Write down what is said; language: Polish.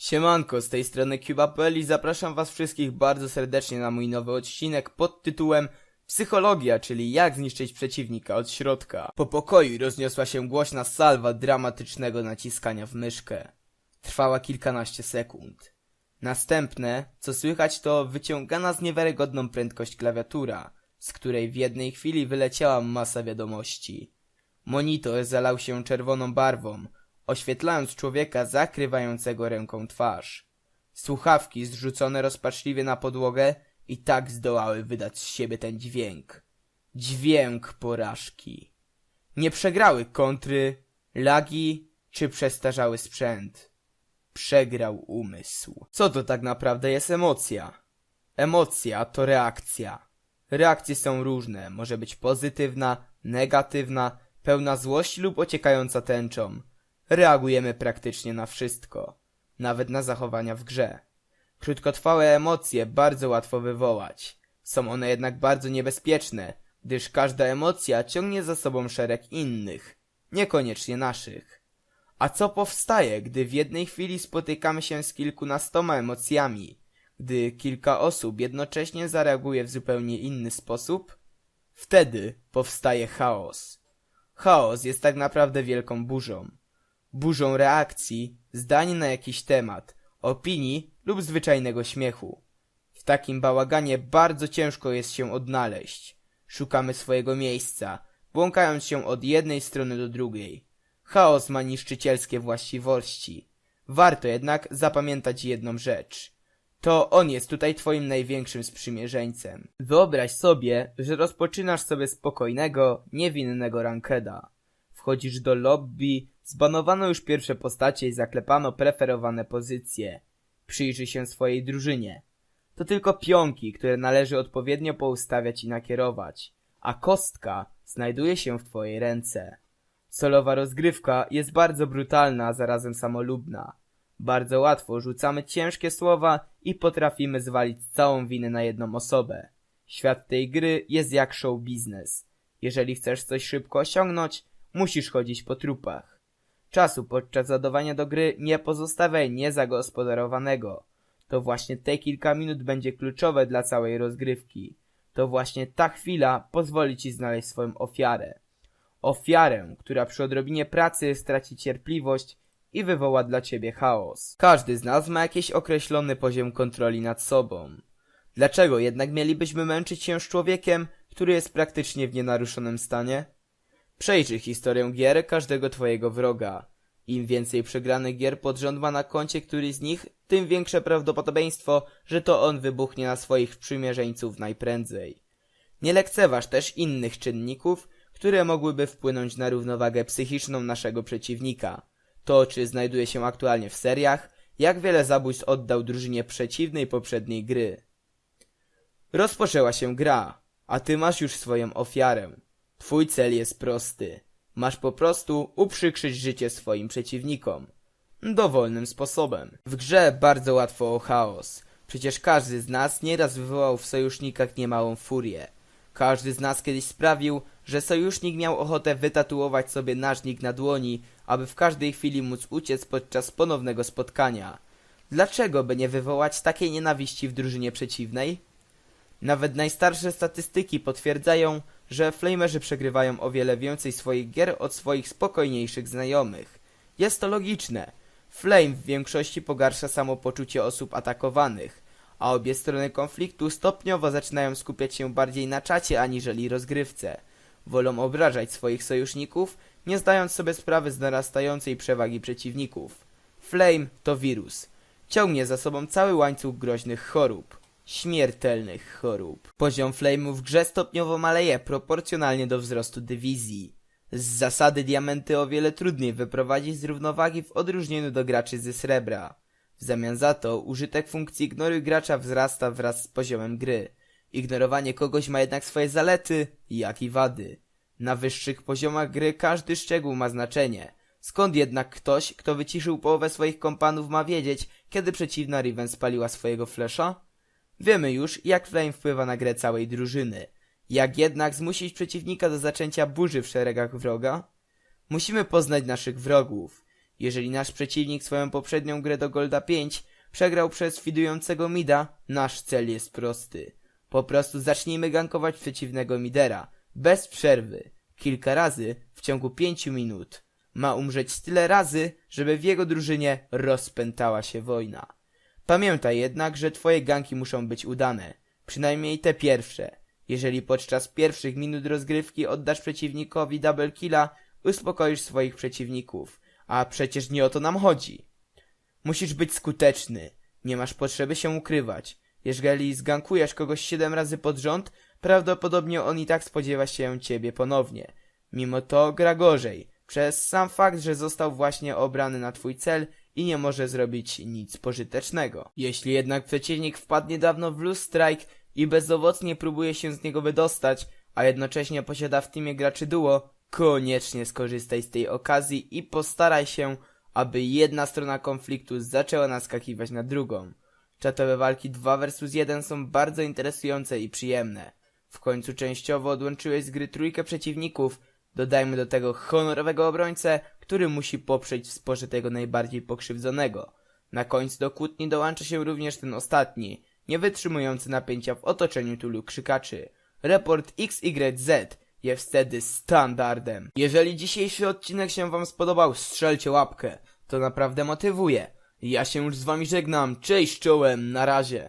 Siemanko, z tej strony Cuba.pl i zapraszam was wszystkich bardzo serdecznie na mój nowy odcinek pod tytułem Psychologia, czyli jak zniszczyć przeciwnika od środka. Po pokoju rozniosła się głośna salwa dramatycznego naciskania w myszkę. Trwała kilkanaście sekund. Następne, co słychać to wyciągana z niewiarygodną prędkość klawiatura, z której w jednej chwili wyleciała masa wiadomości. Monitor zalał się czerwoną barwą, oświetlając człowieka zakrywającego ręką twarz. Słuchawki zrzucone rozpaczliwie na podłogę i tak zdołały wydać z siebie ten dźwięk. Dźwięk porażki. Nie przegrały kontry, lagi czy przestarzały sprzęt. Przegrał umysł. Co to tak naprawdę jest emocja? Emocja to reakcja. Reakcje są różne, może być pozytywna, negatywna, pełna złości lub ociekająca tęczą. Reagujemy praktycznie na wszystko, nawet na zachowania w grze. Krótkotrwałe emocje bardzo łatwo wywołać. Są one jednak bardzo niebezpieczne, gdyż każda emocja ciągnie za sobą szereg innych, niekoniecznie naszych. A co powstaje, gdy w jednej chwili spotykamy się z kilkunastoma emocjami, gdy kilka osób jednocześnie zareaguje w zupełnie inny sposób? Wtedy powstaje chaos. Chaos jest tak naprawdę wielką burzą. Burzą reakcji, zdań na jakiś temat, opinii lub zwyczajnego śmiechu. W takim bałaganie bardzo ciężko jest się odnaleźć. Szukamy swojego miejsca, błąkając się od jednej strony do drugiej. Chaos ma niszczycielskie właściwości. Warto jednak zapamiętać jedną rzecz. To on jest tutaj twoim największym sprzymierzeńcem. Wyobraź sobie, że rozpoczynasz sobie spokojnego, niewinnego rankeda. Wchodzisz do lobby, zbanowano już pierwsze postacie i zaklepano preferowane pozycje. Przyjrzyj się swojej drużynie. To tylko pionki, które należy odpowiednio poustawiać i nakierować, a kostka znajduje się w twojej ręce. Solowa rozgrywka jest bardzo brutalna, a zarazem samolubna. Bardzo łatwo rzucamy ciężkie słowa i potrafimy zwalić całą winę na jedną osobę. Świat tej gry jest jak show biznes. Jeżeli chcesz coś szybko osiągnąć, musisz chodzić po trupach. Czasu podczas zadawania do gry nie pozostawiaj niezagospodarowanego. To właśnie te kilka minut będzie kluczowe dla całej rozgrywki. To właśnie ta chwila pozwoli ci znaleźć swoją ofiarę. Ofiarę, która przy odrobinie pracy straci cierpliwość i wywoła dla ciebie chaos. Każdy z nas ma jakiś określony poziom kontroli nad sobą. Dlaczego jednak mielibyśmy męczyć się z człowiekiem, który jest praktycznie w nienaruszonym stanie? Przejrzyj historię gier każdego twojego wroga. Im więcej przegranych gier pod rząd ma na koncie któryś z nich, tym większe prawdopodobieństwo, że to on wybuchnie na swoich sprzymierzeńców najprędzej. Nie lekceważ też innych czynników, które mogłyby wpłynąć na równowagę psychiczną naszego przeciwnika. To, czy znajduje się aktualnie w seriach, jak wiele zabójstw oddał drużynie przeciwnej poprzedniej gry. Rozpoczęła się gra, a ty masz już swoją ofiarę. Twój cel jest prosty. Masz po prostu uprzykrzyć życie swoim przeciwnikom. Dowolnym sposobem. W grze bardzo łatwo o chaos. Przecież każdy z nas nieraz wywołał w sojusznikach niemałą furię. Każdy z nas kiedyś sprawił, że sojusznik miał ochotę wytatuować sobie nażnik na dłoni, aby w każdej chwili móc uciec podczas ponownego spotkania. Dlaczego by nie wywołać takiej nienawiści w drużynie przeciwnej? Nawet najstarsze statystyki potwierdzają, że flamerzy przegrywają o wiele więcej swoich gier od swoich spokojniejszych znajomych. Jest to logiczne. Flame w większości pogarsza samopoczucie osób atakowanych, a obie strony konfliktu stopniowo zaczynają skupiać się bardziej na czacie aniżeli rozgrywce. Wolą obrażać swoich sojuszników, nie zdając sobie sprawy z narastającej przewagi przeciwników. Flame to wirus. Ciągnie za sobą cały łańcuch groźnych chorób. Śmiertelnych chorób. Poziom flame'u w grze stopniowo maleje proporcjonalnie do wzrostu dywizji. Z zasady diamenty o wiele trudniej wyprowadzić z równowagi w odróżnieniu do graczy ze srebra. W zamian za to użytek funkcji ignoruj gracza wzrasta wraz z poziomem gry. Ignorowanie kogoś ma jednak swoje zalety, jak i wady. Na wyższych poziomach gry każdy szczegół ma znaczenie. Skąd jednak ktoś, kto wyciszył połowę swoich kompanów ma wiedzieć, kiedy przeciwna Riven spaliła swojego flesza? Wiemy już, jak Flame wpływa na grę całej drużyny. Jak jednak zmusić przeciwnika do zaczęcia burzy w szeregach wroga? Musimy poznać naszych wrogów. Jeżeli nasz przeciwnik swoją poprzednią grę do Golda 5 przegrał przez fidującego mida, nasz cel jest prosty. Po prostu zacznijmy gankować przeciwnego midera, bez przerwy, kilka razy w ciągu pięciu minut. Ma umrzeć tyle razy, żeby w jego drużynie rozpętała się wojna. Pamiętaj jednak, że twoje ganki muszą być udane, przynajmniej te pierwsze. Jeżeli podczas pierwszych minut rozgrywki oddasz przeciwnikowi double killa, uspokoisz swoich przeciwników, a przecież nie o to nam chodzi. Musisz być skuteczny, nie masz potrzeby się ukrywać. Jeżeli zgankujesz kogoś 7 razy pod rząd, prawdopodobnie on i tak spodziewa się ciebie ponownie. Mimo to gra gorzej, przez sam fakt, że został właśnie obrany na twój cel i nie może zrobić nic pożytecznego. Jeśli jednak przeciwnik wpadnie dawno w loose strike i bezowocnie próbuje się z niego wydostać, a jednocześnie posiada w teamie graczy duo, koniecznie skorzystaj z tej okazji i postaraj się, aby jedna strona konfliktu zaczęła naskakiwać na drugą. Czatowe walki 2 vs 1 są bardzo interesujące i przyjemne. W końcu częściowo odłączyłeś z gry trójkę przeciwników, dodajmy do tego honorowego obrońcę, który musi poprzeć w sporze tego najbardziej pokrzywdzonego. Na końcu do kłótni dołącza się również ten ostatni, nie wytrzymujący napięcia w otoczeniu tylu krzykaczy. Report XYZ jest wtedy standardem. Jeżeli dzisiejszy odcinek się wam spodobał, strzelcie łapkę. To naprawdę motywuje. Ja się już z wami żegnam. Cześć czołem, na razie.